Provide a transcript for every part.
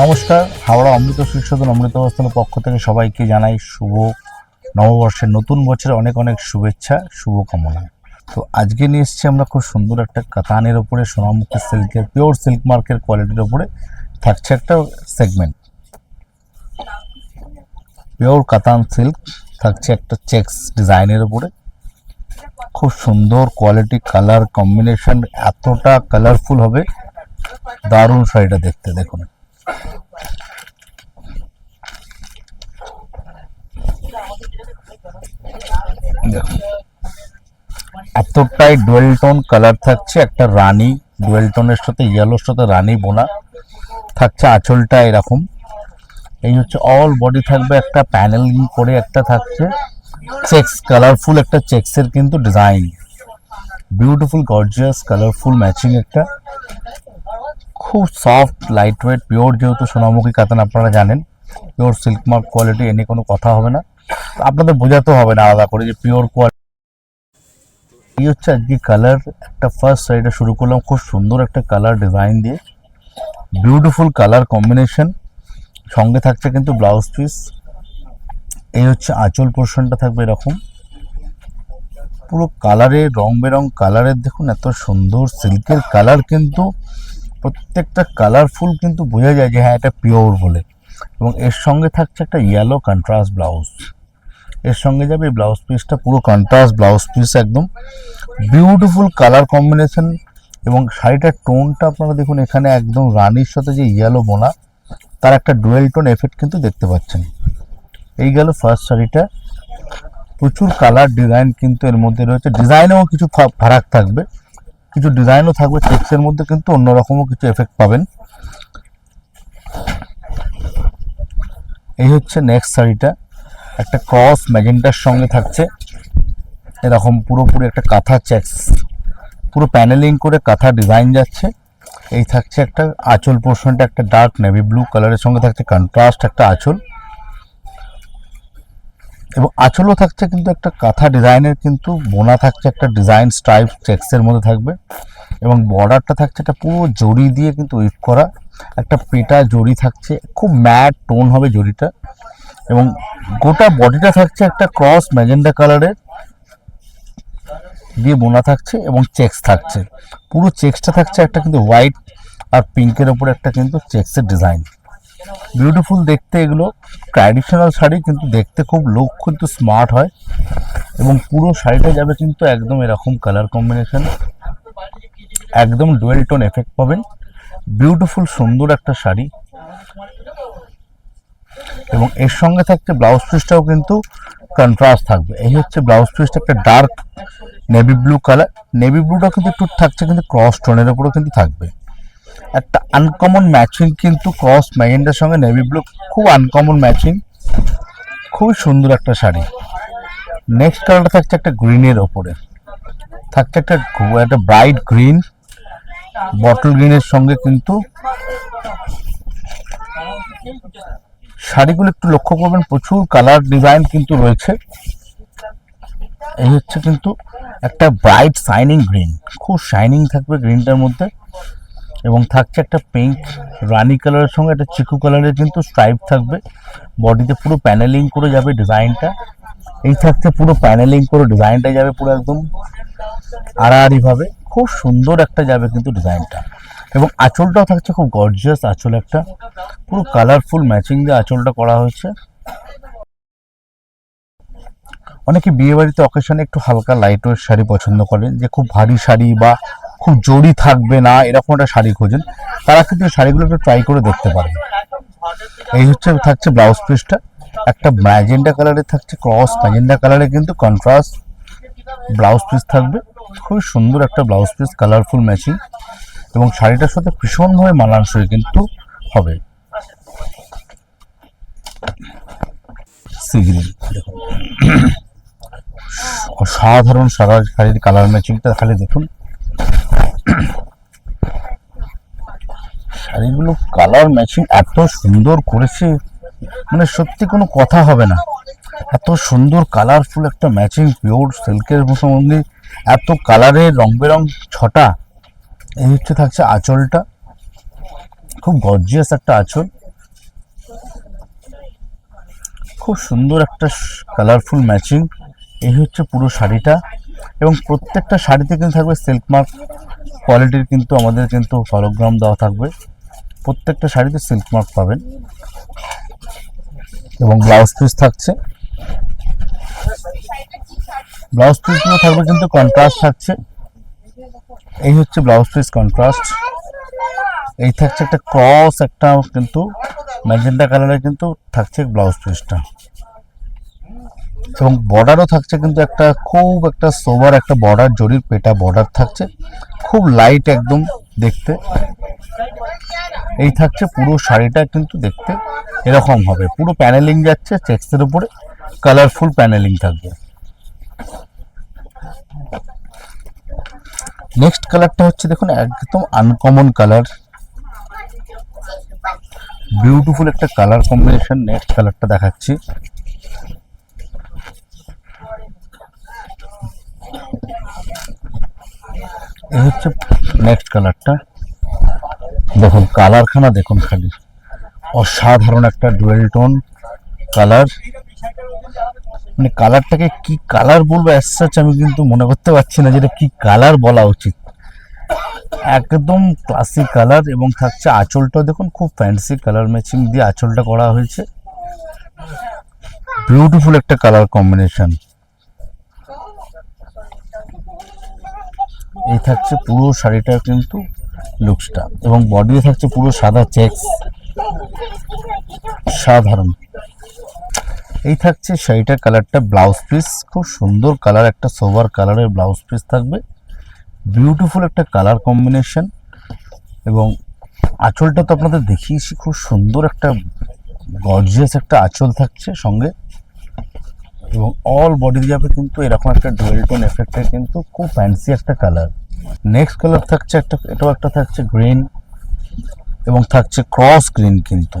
নমস্কার, হাওড়া অমৃত সুশোধন অমৃত পক্ষ থেকে সবাইকে জানাই শুভ নববর্ষের নতুন বছরে অনেক অনেক শুভেচ্ছা, শুভকামনা। তো আজকে নিয়ে এসেছি আমরা খুব সুন্দর একটা কাতানের ওপরে সোনামুখী সিল্কের পিওর সিল্ক মার্কের কোয়ালিটির ওপরে থাকছে একটা সেগমেন্ট পিওর কাতান সিল্ক থাকছে একটা চেক্স ডিজাইনের উপরে খুব সুন্দর কোয়ালিটি কালার কম্বিনেশন এতটা কালারফুল হবে, দারুণ শাড়িটা দেখতে, দেখুন। এতটাই ডুয়েল টোন কালার থাকছে, একটা রানী ডুয়েল টোনের সাথে ইয়েলোর সাথে রানী বোনা থাকছে, আঁচলটা এরকম। এই হচ্ছে অল বডি থাকবে, একটা প্যানেলিং করে একটা থাকছে। চেক্স কালারফুল একটা চেক্সের কিন্তু design beautiful gorgeous colourful matching একটা খুব সফট লাইট ওয়েট পিওর যেহেতু সোনামুখী কাতান আপনারা জানেন পিওর সিল্ক মার্ক কোয়ালিটি এ নিয়ে কোনো কথা হবে না। আপনাদের বোঝাতে হবে না আলাদা করে যে পিওর কোয়ালিটি এই হচ্ছে আজকে কালার একটা ফার্স্ট সাইডে শুরু করলাম, খুব সুন্দর একটা কালার ডিজাইন দিয়ে। বিউটিফুল কালার কম্বিনেশন সঙ্গে থাকছে কিন্তু ব্লাউজ পিস এই হচ্ছে আঁচল পোর্শনটা থাকবে এরকম। পুরো কালারের রং বেরং কালারের দেখুন, এত সুন্দর সিল্কের কালার কিন্তু প্রত্যেকটা কালারফুল কিন্তু বোঝা যায় যে হ্যাঁ এটা পিওর বলে। এবং এর সঙ্গে থাকছে একটা ইয়েলো কন্ট্রাস্ট ব্লাউজ এর সঙ্গে যাবে এই ব্লাউজ পিসটা পুরো কন্ট্রাস্ট ব্লাউজ পিস একদম। বিউটিফুল কালার কম্বিনেশন এবং শাড়িটার টোনটা আপনারা দেখুন, এখানে একদম রানির সাথে যে ইয়েলো বোনা, তার একটা ডুয়েল টোন এফেক্ট কিন্তু দেখতে পাচ্ছেন। এই গেল ফার্স্ট শাড়িটা। প্রচুর কালার ডিজাইন কিন্তু এর মধ্যে রয়েছে। ডিজাইনেও কিছু ফারাক থাকবে। কিছু ডিজাইনও থাকবে চেক্সের মধ্যে কিন্তু অন্যরকমও কিছু এফেক্ট পাবেন। এই হচ্ছে নেক্সট শাড়িটা। একটা ক্রস ম্যাজেন্টার সঙ্গে থাকছে। এরকম পুরোপুরি একটা কাঁথা চেক্স পুরো প্যানেলিং করে কাঁথা ডিজাইন যাচ্ছে। এই থাকছে একটা আঁচল পোর্শনটা একটা ডার্ক নেভি ব্লু কালারের সঙ্গে থাকছে। কন্ট্রাস্ট একটা আঁচল। এবং আঁচলও থাকছে কিন্তু একটা কাঁথা ডিজাইনের কিন্তু বোনা থাকছে, একটা ডিজাইন স্ট্রাইপ চেক্সের মধ্যে থাকবে এবং বর্ডারটা থাকছে একটা পুরো জড়ি দিয়ে কিন্তু উইভ করা, একটা পেটা জড়ি থাকছে, খুব ম্যাট টোন হবে জড়িটা এবং গোটা বডিটা থাকছে একটা ক্রস ম্যাজেন্ডা কালারের দিয়ে বোনা থাকছে এবং চেক্স থাকছে। পুরো চেক্সটা থাকছে একটা কিন্তু হোয়াইট আর পিঙ্কের ওপরে একটা কিন্তু চেক্সের ডিজাইন। বিউটিফুল দেখতে এগুলো। ট্র্যাডিশনাল শাড়ি কিন্তু দেখতে খুব লুক কিন্তু স্মার্ট হয়। এবং পুরো শাড়িটা যাবে কিন্তু একদম এরকম কালার কম্বিনেশন একদম ডুয়েল টোন এফেক্ট পাবেন। বিউটিফুল সুন্দর একটা শাড়ি। এবং এর সঙ্গে থাকছে ব্লাউজ পিসটাও কিন্তু কন্ট্রাস্ট থাকবে। এই হচ্ছে ব্লাউজ পিসটা একটা dark navy blue colour navy ব্লুটা কিন্তু একটু থাকছে, কিন্তু ক্রস টোনের উপরেও কিন্তু থাকবে। একটা আনকমন ম্যাচিং কিন্তু ক্রস ম্যাগেন্ডার সঙ্গে নেভি ব্লু খুব আনকমন ম্যাচিং খুবই সুন্দর একটা শাড়ি। নেক্সট কালারটা থাকছে একটা গ্রিনের ওপরে। থাকছে একটা একটা ব্রাইট গ্রিন বটল গ্রিনের সঙ্গে কিন্তু শাড়িগুলো একটু লক্ষ্য করবেন, প্রচুর কালার ডিজাইন কিন্তু রয়েছে। এই হচ্ছে কিন্তু একটা ব্রাইট শাইনিং গ্রিন খুব শাইনিং থাকবে গ্রিনটার মধ্যে। এবং থাকছে একটা পিঙ্ক রানি কালারের সঙ্গে একটা চিকু কালারের কিন্তু স্ট্রাইপ থাকবে। বডিতে পুরো প্যানেলিং করে যাবে ডিজাইনটা এই থাকছে পুরো প্যানেলিং করে ডিজাইনটা যাবে পুরো একদম আড়াআড়িভাবে। খুব সুন্দর একটা যাবে কিন্তু ডিজাইনটা এবং আঁচলটাও থাকছে খুব গর্জিয়াস আঁচল একটা। পুরো কালারফুল ম্যাচিং দিয়ে আঁচলটা করা হয়েছে। অনেকে বিয়েবাড়িতে অকেশনে একটু হালকা লাইট ওয়েট শাড়ি পছন্দ করেন, যে খুব ভারী শাড়ি বা খুব জড়ি থাকবে না, এরকম একটা শাড়ি খোঁজেন। তারা কিন্তু শাড়িগুলো একটু ট্রাই করে দেখতে পারেন। এই হচ্ছে, থাকছে ব্লাউজ পিসটা একটা ম্যাজেন্ডা কালারের থাকছে ক্রস ম্যাজেন্ডা কালারে কিন্তু কন্ট্রাস্ট ব্লাউজ পিস থাকবে। খুব সুন্দর একটা ব্লাউজ পিস কালারফুল ম্যাচিং এবং শাড়িটার সাথে ভীষণভাবে মানানসই কিন্তু হবে। অসাধারণ সাদা শাড়ির কালার ম্যাচিংটা খালি দেখুন। শাড়িগুলো কালার ম্যাচিং এত সুন্দর করেছে। মানে সত্যি কোনো কথা হবে না। এত সুন্দর কালারফুল একটা ম্যাচিং পিওর সিল্কের মধ্যে এত কালারের রং বেরং ছটা। এই হচ্ছে থাকছে আঁচলটা। খুব গর্জিয়াস একটা আঁচল। খুব সুন্দর একটা কালারফুল ম্যাচিং এই হচ্ছে পুরো শাড়িটা। এবং প্রত্যেকটা শাড়িতে কিন্তু থাকবে সিল্ক মার্ক কোয়ালিটির কিন্তু আমাদের কিন্তু হলোগ্রাম দেওয়া থাকবে। প্রত্যেকটা শাড়িতে সিল্ক মার্ক পাবেন। এবং ব্লাউজ পিস থাকছে। ব্লাউজ পিসগুলো থাকবে কিন্তু কন্ট্রাস্ট থাকছে। এই হচ্ছে ব্লাউজ পিস কন্ট্রাস্ট এই থাকছে একটা ক্রস একটা কিন্তু ম্যাজেন্টা কালারের কিন্তু থাকছে ব্লাউজ পিসটা এবং বর্ডারও থাকছে কিন্তু একটা খুব একটা সোবার একটা বর্ডার জরির পেটা বর্ডার থাকছে। খুব লাইট একদম দেখতে। এই থাকছে পুরো শাড়িটা কিন্তু দেখতে এরকম হবে। পুরো প্যানেলিং যাচ্ছে চেক্সের উপরে কালারফুল প্যানেলিং থাকবে। নেক্সট কালারটা হচ্ছে দেখুন, একদম আনকমন কালার বিউটিফুল একটা কালার কম্বিনেশন নেক্সট কালারটা দেখাচ্ছি। এই হচ্ছে নেক্সট কালারটা দেখুন, কালারখানা দেখুন খালি। অসাধারণ একটা ডুয়েল টোন কালার মানে কালারটাকে কি কালার বলব অ্যাজ আমি কিন্তু মনে করতে পারছি না যেটা কি কালার বলা উচিত। একদম ক্লাসিক কালার এবং থাকছে আঁচলটাও দেখুন, খুব ফ্যান্সি কালার ম্যাচিং দিয়ে আঁচলটা করা হয়েছে। বিউটিফুল একটা কালার কম্বিনেশন এই থাকছে পুরো শাড়িটার কিন্তু লুকসটা এবং বডি থাকছে পুরো সাদা চেক্স সাধারণ। এই থাকছে শাড়িটার কালারটা ব্লাউজ পিস খুব সুন্দর কালার একটা সোভার কালারের ব্লাউজ পিস থাকবে। বিউটিফুল একটা কালার কম্বিনেশন এবং আঁচলটা তো আপনাদের দেখিয়েছি, খুব সুন্দর একটা গর্জিয়াস একটা আঁচল থাকছে সঙ্গে। এবং অল বডি যাবে কিন্তু এরকম একটা ডুয়েল টোন এফেক্টের কিন্তু খুব ফ্যান্সি একটা কালার নেক্সট কালার থাকছে একটা, এটাও একটা থাকছে গ্রিন এবং থাকছে ক্রস গ্রিন কিন্তু।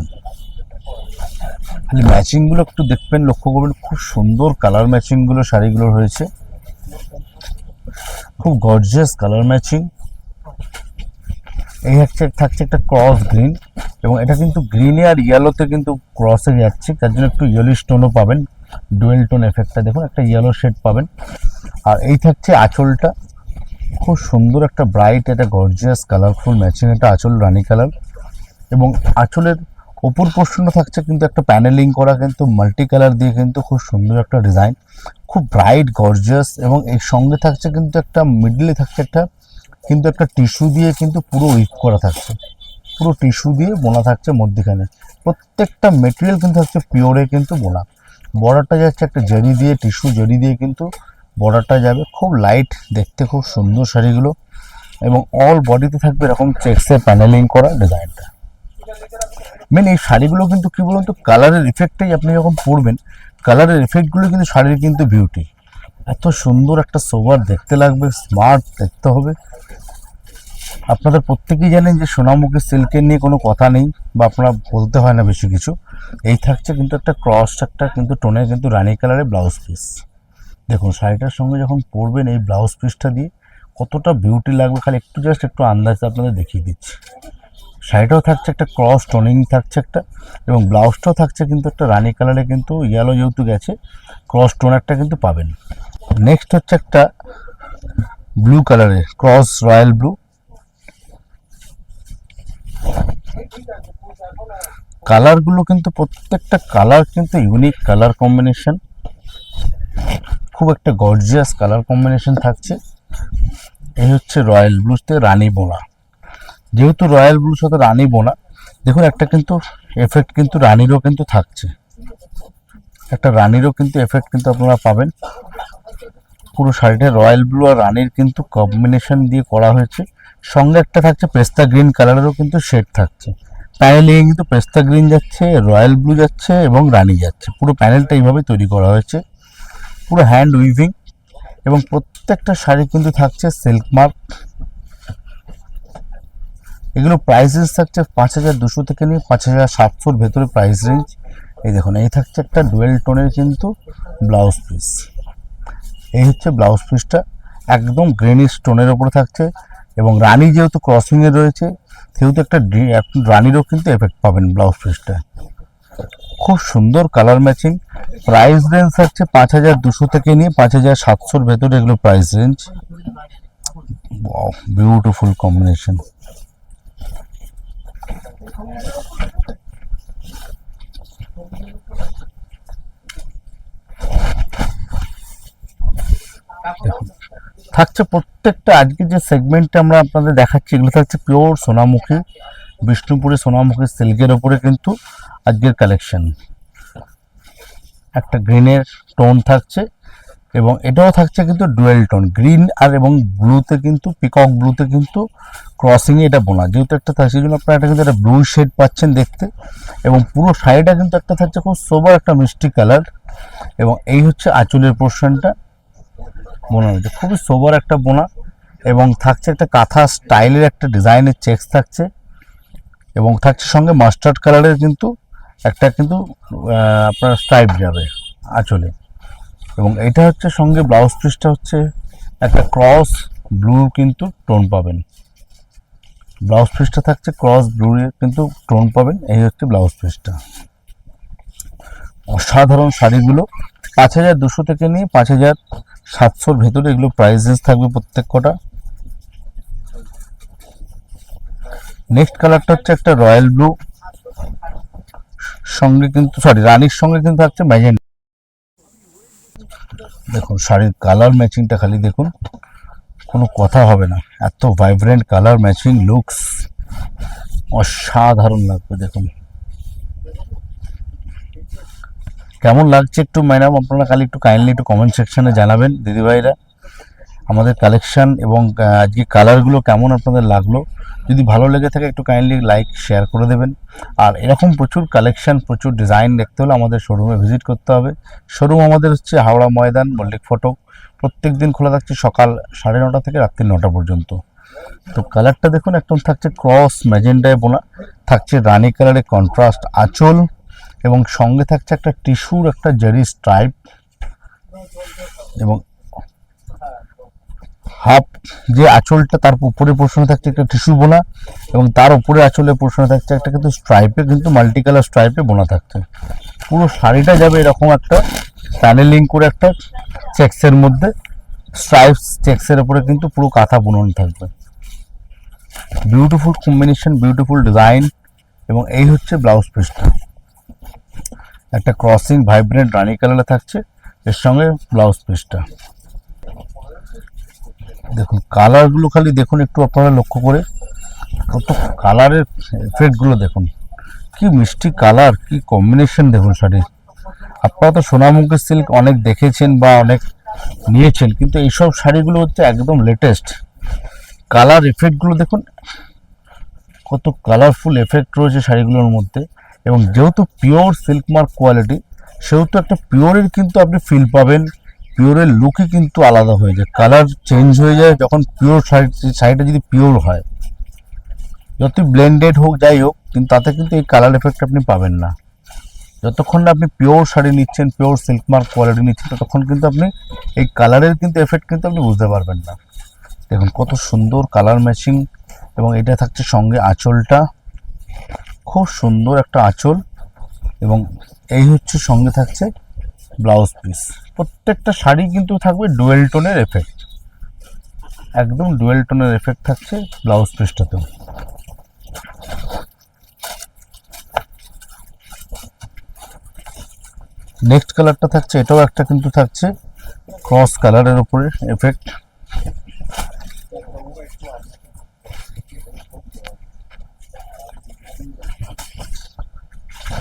খালি ম্যাচিংগুলো একটু দেখবেন, লক্ষ্য করবেন, খুব সুন্দর কালার ম্যাচিংগুলো শাড়িগুলো রয়েছে খুব গর্জিয়াস কালার ম্যাচিং এই হচ্ছে, থাকছে একটা ক্রস গ্রিন এবং এটা কিন্তু গ্রিনে আর ইয়েলোতে কিন্তু ক্রসে যাচ্ছে, তার জন্য একটু ইয়েলো স্টোনও পাবেন। ডুয়েল টোন এফেক্টটা দেখুন, একটা ইয়েলো শেড পাবেন। আর এই থাকছে আঁচলটা। খুব সুন্দর একটা ব্রাইট একটা গর্জিয়াস কালারফুল ম্যাচিং একটা আঁচল, রানি কালার এবং আঁচলের ওপর পোর্শনটা থাকছে কিন্তু একটা প্যানেলিং করা, কিন্তু মাল্টি কালার দিয়ে কিন্তু খুব সুন্দর একটা ডিজাইন খুব ব্রাইট গর্জিয়াস এবং এর সঙ্গে থাকছে কিন্তু একটা মিডলে থাকছে একটা, কিন্তু একটা টিস্যু দিয়ে কিন্তু পুরো উইপ করা থাকছে। পুরো টিস্যু দিয়ে বোনা থাকছে মধ্যখানে। প্রত্যেকটা মেটেরিয়াল কিন্তু থাকছে পিওরে কিন্তু বোনা। বর্ডারটা যাচ্ছে একটা জরি দিয়ে টিস্যু জরি দিয়ে কিন্তু বর্ডারটা যাবে। খুব লাইট দেখতে খুব সুন্দর শাড়িগুলো। এবং অল বডিতে থাকবে এরকম চেক্সের প্যানেলিং করা ডিজাইনটা মেন এই শাড়িগুলো কিন্তু কী বলুন তো কালারের ইফেক্টটাই আপনি যখন পরবেন কালারের ইফেক্টগুলো কিন্তু শাড়ির কিন্তু বিউটি এত সুন্দর একটা সোবার দেখতে লাগবে স্মার্ট দেখতে হবে। আপনাদের প্রত্যেকেই জানেন যে সোনামুখী সিল্কের নিয়ে কোনো কথা নেই বা আপনারা বলতে হয় না বেশি কিছু। এই থাকছে কিন্তু একটা ক্রস একটা কিন্তু টোনের কিন্তু রানি কালারের ব্লাউজ পিস দেখুন, শাড়িটার সঙ্গে যখন পরবেন এই ব্লাউজ পিসটা দিয়ে কতটা বিউটি লাগবে খালি একটু জাস্ট একটু আন্দাজ আপনাদের দেখিয়ে দিচ্ছি। শাড়িটাও থাকছে একটা ক্রস টোনিং থাকছে একটা এবং ব্লাউজটাও থাকছে কিন্তু একটা রানি কালারে কিন্তু ইয়েলো যেহেতু গেছে ক্রস টোনারটা কিন্তু পাবেন। নেক্সট হচ্ছে একটা ব্লু কালারের ক্রস রয়্যাল ব্লু কালারগুলো কিন্তু প্রত্যেকটা কালার কিন্তু ইউনিক কালার কম্বিনেশন খুব একটা গর্জিয়াস কালার কম্বিনেশন থাকছে। এই হচ্ছে রয়্যাল ব্লুতে রানী বোনা। যেহেতু রয়্যাল ব্লুর সাথে রানী বোনা, দেখুন একটা কিন্তু এফেক্ট কিন্তু রানীরও কিন্তু থাকছে। একটা রানীরও কিন্তু এফেক্ট কিন্তু আপনারা পাবেন। পুরো শাড়িটা রয়্যাল ব্লু আর রানীর কিন্তু কম্বিনেশন দিয়ে করা হয়েছে। সঙ্গে একটা থাকছে পেস্তা গ্রিন কালারেরও কিন্তু শেড থাকছে। প্যানেলে কিন্তু পেস্তা গ্রিন যাচ্ছে, রয়্যাল ব্লু যাচ্ছে এবং রানি যাচ্ছে। পুরো প্যানেলটা এইভাবে তৈরি করা হয়েছে। পুরো হ্যান্ড উইভিং এবং প্রত্যেকটা শাড়ি কিন্তু থাকছে সিল্ক মার্ক এগুলো প্রাইসেস থাকছে পাঁচ হাজার দুশো থেকে নিয়ে পাঁচ হাজার সাতশোর ভেতরে প্রাইস রেঞ্জ এই দেখুন, এই থাকছে একটা ডুয়েল টোনের কিন্তু ব্লাউজ পিস এই হচ্ছে ব্লাউজ পিসটা একদম গ্রেনি স্টোনের ওপরে থাকছে। এবং রানী যেহেতু ক্রসিংয়ে রয়েছে, সেহেতু একটা রানীরও কিন্তু এফেক্ট পাবেন ব্লাউজ পিসটা খুব সুন্দর কালার ম্যাচিং প্রাইস রেঞ্জ থাকছে পাঁচ হাজার দুশো থেকে নিয়ে পাঁচ হাজার সাতশোর ভেতরে এগুলো প্রাইস রেঞ্জ বিউটিফুল কম্বিনেশন দেখুন থাকছে প্রত্যেকটা আজকে যে সেগমেন্টে আমরা আপনাদের দেখাচ্ছি, এগুলো থাকছে পিওর সোনামুখী বিষ্ণুপুরে সোনামুখী সিল্কের ওপরে কিন্তু আজকের কালেকশন একটা গ্রিনের টোন থাকছে এবং এটাও থাকছে কিন্তু ডুয়েল টোন গ্রিন আর এবং ব্লুতে কিন্তু পিকক ব্লুতে কিন্তু ক্রসিংয়ে এটা বোনা। যেহেতু একটা থাকছে সেই জন্য আপনারা এটা কিন্তু একটা ব্লু শেড পাচ্ছেন দেখতে এবং পুরো শাড়িটা কিন্তু একটা থাকছে খুব সোবার একটা মিষ্টি কালার এবং এই হচ্ছে আঁচলের পোর্শনটা বোনা হয়েছে খুবই সোবার একটা বোনা এবং থাকছে একটা কাঁথা স্টাইলের একটা ডিজাইনের চেক্স থাকছে এবং থাকছে সঙ্গে মাস্টার্ড কালারের কিন্তু একটা কিন্তু আপনার স্ট্রাইপ যাবে আঁচলে। এবং এটা হচ্ছে সঙ্গে ব্লাউজ পিসটা হচ্ছে একটা ক্রস ব্লু কিন্তু টোন পাবেন। ব্লাউজ পিসটা থাকছে ক্রস ব্লু কিন্তু টোন পাবেন, এই হচ্ছে ব্লাউজ পিসটা অসাধারণ শাড়িগুলো। পাঁচ হাজার দুশো থেকে নিয়ে পাঁচ হাজার সাতশোর ভেতরে এগুলো প্রাইস রেঞ্জ থাকবে প্রত্যেক কটা। নেক্সট কালারটা হচ্ছে একটা রয়্যাল ব্লু সঙ্গে কিন্তু সরি রানীর সঙ্গে কিন্তু থাকছে ম্যাজেন্ট দেখুন, শাড়ির কালার ম্যাচিংটা খালি দেখুন, কোনো কথা হবে না। এত ভাইব্রেন্ট কালার ম্যাচিং লুকস অসাধারণ লাগবে দেখুন। কেমন লাগছে একটু ম্যাডাম? আপনারা খালি একটু কাইন্ডলি একটু কমেন্ট সেকশনে জানাবেন, দিদিভাইরা। আমাদের কালেকশান এবং আজকে কালারগুলো কেমন আপনাদের লাগল? যদি ভালো লেগে থাকে একটু কাইন্ডলি লাইক শেয়ার করে দেবেন। আর এরকম প্রচুর কালেকশান প্রচুর ডিজাইন দেখতে হলে আমাদের শোরুমে ভিজিট করতে হবে। শোরুম আমাদের হচ্ছে হাওড়া ময়দান, মল্লিক ফটক। প্রত্যেক দিন খোলা থাকছে সকাল সাড়ে নটা থেকে রাত্রি নটা পর্যন্ত। তো কালারটা দেখুন, একদম থাকছে ক্রস ম্যাজেন্ডায় বোনা। থাকছে রানী কালারের কন্ট্রাস্ট আঁচল। এবং সঙ্গে থাকছে একটা টিস্যুর একটা জারি স্ট্রাইপ এবং হাফ যে আঁচলটা তার উপরে পোর্শনে থাকছে একটা টিস্যু বোনা এবং তার উপরে আঁচলে পোর্শনে থাকছে একটা কিন্তু স্ট্রাইপে কিন্তু মাল্টি কালার স্ট্রাইপে বোনা থাকছে। পুরো শাড়িটা যাবে এরকম একটা প্যানেলিং করে একটা চেক্সের মধ্যে স্ট্রাইপস চেক্সের উপরে কিন্তু পুরো কাঁথা বুনন থাকবে। বিউটিফুল কম্বিনেশন বিউটিফুল ডিজাইন এবং এই হচ্ছে ব্লাউজ পিসটা। একটা ক্রসিং ভাইব্রেন্ট রানি কালারে থাকছে। এর সঙ্গে ব্লাউজ পিসটা দেখুন কালারগুলো খালি দেখুন একটু আপনারা লক্ষ্য করে। কত কালারের এফেক্টগুলো দেখুন। কি মিষ্টি কালার কি কম্বিনেশন দেখুন শাড়ির আপনারা তো সোনামুখী সিল্ক অনেক দেখেছেন বা অনেক নিয়েছেন, কিন্তু এইসব শাড়িগুলো হচ্ছে একদম লেটেস্ট কালার এফেক্টগুলো দেখুন। কত কালারফুল এফেক্ট রয়েছে শাড়িগুলোর মধ্যে। এবং যেহেতু পিওর সিল্ক মার্ক কোয়ালিটি সেহেতু একটা পিওরের কিন্তু আপনি ফিল পাবেন পিওরের লুকই কিন্তু আলাদা হয়ে যায়। কালার চেঞ্জ হয়ে যায় যখন পিওর শাড়ি শাড়িটা যদি পিওর হয়। যতই ব্লেন্ডেড হোক, যাই হোক, কিন্তু তাতে কিন্তু এই কালার এফেক্ট আপনি পাবেন না। যতক্ষণ না আপনি পিওর শাড়ি নিচ্ছেন পিওর সিল্ক মার্ক কোয়ালিটি নিচ্ছেন, ততক্ষণ কিন্তু আপনি এই কালারের কিন্তু এফেক্ট কিন্তু আপনি বুঝতে পারবেন না। দেখুন, কত সুন্দর কালার ম্যাচিং এবং এটা থাকছে সঙ্গে আঁচলটা। খুব সুন্দর একটা আঁচল এবং এই হচ্ছে সঙ্গে থাকছে ব্লাউজ পিস। প্রত্যেকটা শাড়ি কিন্তু থাকবে ডুয়েল টোনের এফেক্ট একদম ডুয়েল টোনের এফেক্ট থাকছে ব্লাউজ পিসটাতেও। নেক্সট কালারটা থাকছে, এটাও একটা কিন্তু থাকছে ক্রস কালারের উপরে এফেক্ট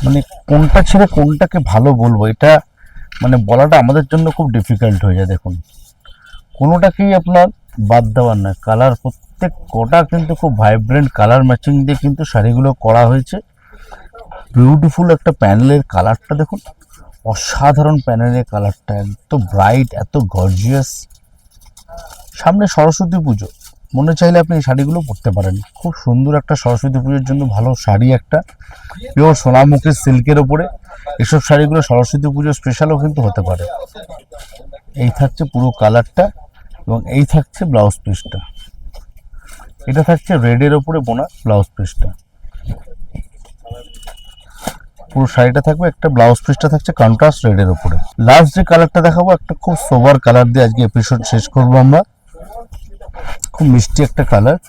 মানে কোনটা ছেড়ে কোনটাকে ভালো বলব, এটা মানে বলাটা আমাদের জন্য খুব ডিফিকাল্ট হয়ে যায়, দেখুন। কোনোটাকেই আপনার বাদ দেওয়ার নয়। কালার প্রত্যেক কটা কিন্তু খুব ভাইব্রেন্ট কালার ম্যাচিং দিয়ে কিন্তু শাড়িগুলো করা হয়েছে। বিউটিফুল একটা প্যানেলের কালারটা দেখুন। অসাধারণ প্যানেলের কালারটা এত ব্রাইট এত গর্জিয়াস সামনে সরস্বতী পুজো। মনে চাইলে আপনি এই শাড়িগুলো পরতে পারেন। খুব সুন্দর একটা সরস্বতী পুজোর জন্য ভালো শাড়ি একটা। পিওর সোনামুখী সিল্কের ওপরে এসব শাড়িগুলো সরস্বতী পুজোর স্পেশালও কিন্তু হতে পারে। এই থাকছে পুরো কালারটা এবং এই থাকছে ব্লাউজ পিসটা। এটা থাকছে রেডের ওপরে বোনা ব্লাউজ পিসটা। পুরো শাড়িটা থাকবে একটা ব্লাউজ পিসটা থাকছে কন্ট্রাস্ট রেডের উপরে। লাস্ট যে কালারটা দেখাবো, একটা খুব সোবার কালার দিয়ে আজকে এপিসোড শেষ করব আমরা। খুব মিষ্টি একটা কালার।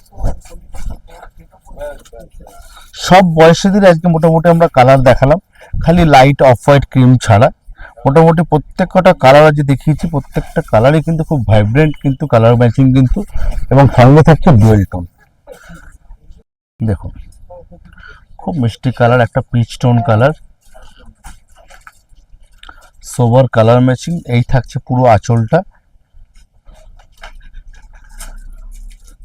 সব বয়সীদের আজকে মোটামুটি আমরা কালার দেখালাম। খালি লাইট অফ হোয়াইট ক্রিম ছাড়া। মোটামুটি প্রত্যেকটা কালার আজ দেখিয়েছি, প্রত্যেকটা কালারই কিন্তু খুব ভাইব্রেন্ট কিন্তু কালার ম্যাচিং কিন্তু এবং সঙ্গে থাকছে ডুয়েল টোন দেখুন, খুব মিষ্টি কালার, একটা peach tone colour. Sober colour matching এই থাকছে পুরো আঁচলটা।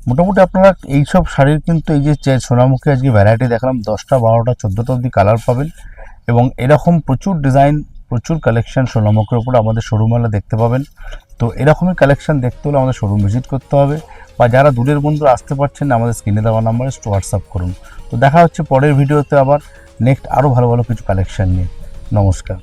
মোটামুটি আপনারা এইসব শাড়ির কিন্তু এই যে সোনামুখী আজকে ভ্যারাইটি দেখালাম, দশটা, বারোটা, চোদ্দোটা অবধি কালার পাবেন। এবং এরকম প্রচুর ডিজাইন প্রচুর কালেকশন সোনামুখীর উপর আমাদের শোরুমে দেখতে পাবেন। তো এরকমই কালেকশন দেখতে হলে আমাদের শোরুম ভিজিট করতে হবে বা যারা দূরের বন্ধু আসতে পারছেন আমাদের স্ক্রিনে দেওয়া নাম্বারে হোয়াটসঅ্যাপ করুন। তো দেখা হচ্ছে পরের ভিডিওতে আবার। নেক্সট আরও ভালো ভালো কিছু কালেকশন নিয়ে। নমস্কার।